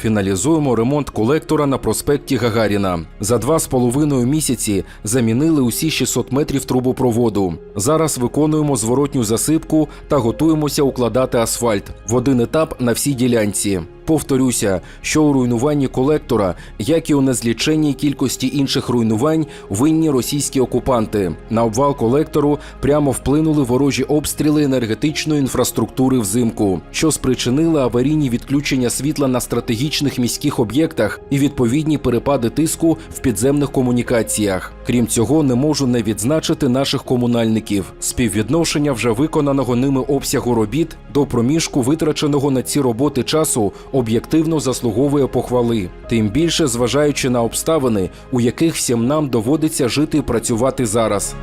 Фіналізуємо ремонт колектора на проспекті Гагаріна. За два з половиною місяці замінили усі 600 метрів трубопроводу. Зараз виконуємо зворотню засипку та готуємося укладати асфальт в один етап на всій ділянці. Повторюся, що у руйнуванні колектора, як і у незліченній кількості інших руйнувань, винні російські окупанти. На обвал колектору прямо вплинули ворожі обстріли енергетичної інфраструктури взимку, що спричинили аварійні відключення світла на стратегічних міських об'єктах і відповідні перепади тиску в підземних комунікаціях. Крім цього, не можу не відзначити наших комунальників. Співвідношення вже виконаного ними обсягу робіт до проміжку витраченого на ці роботи часу об'єктивно заслуговує похвали. Тим більше зважаючи на обставини, у яких всім нам доводиться жити і працювати зараз.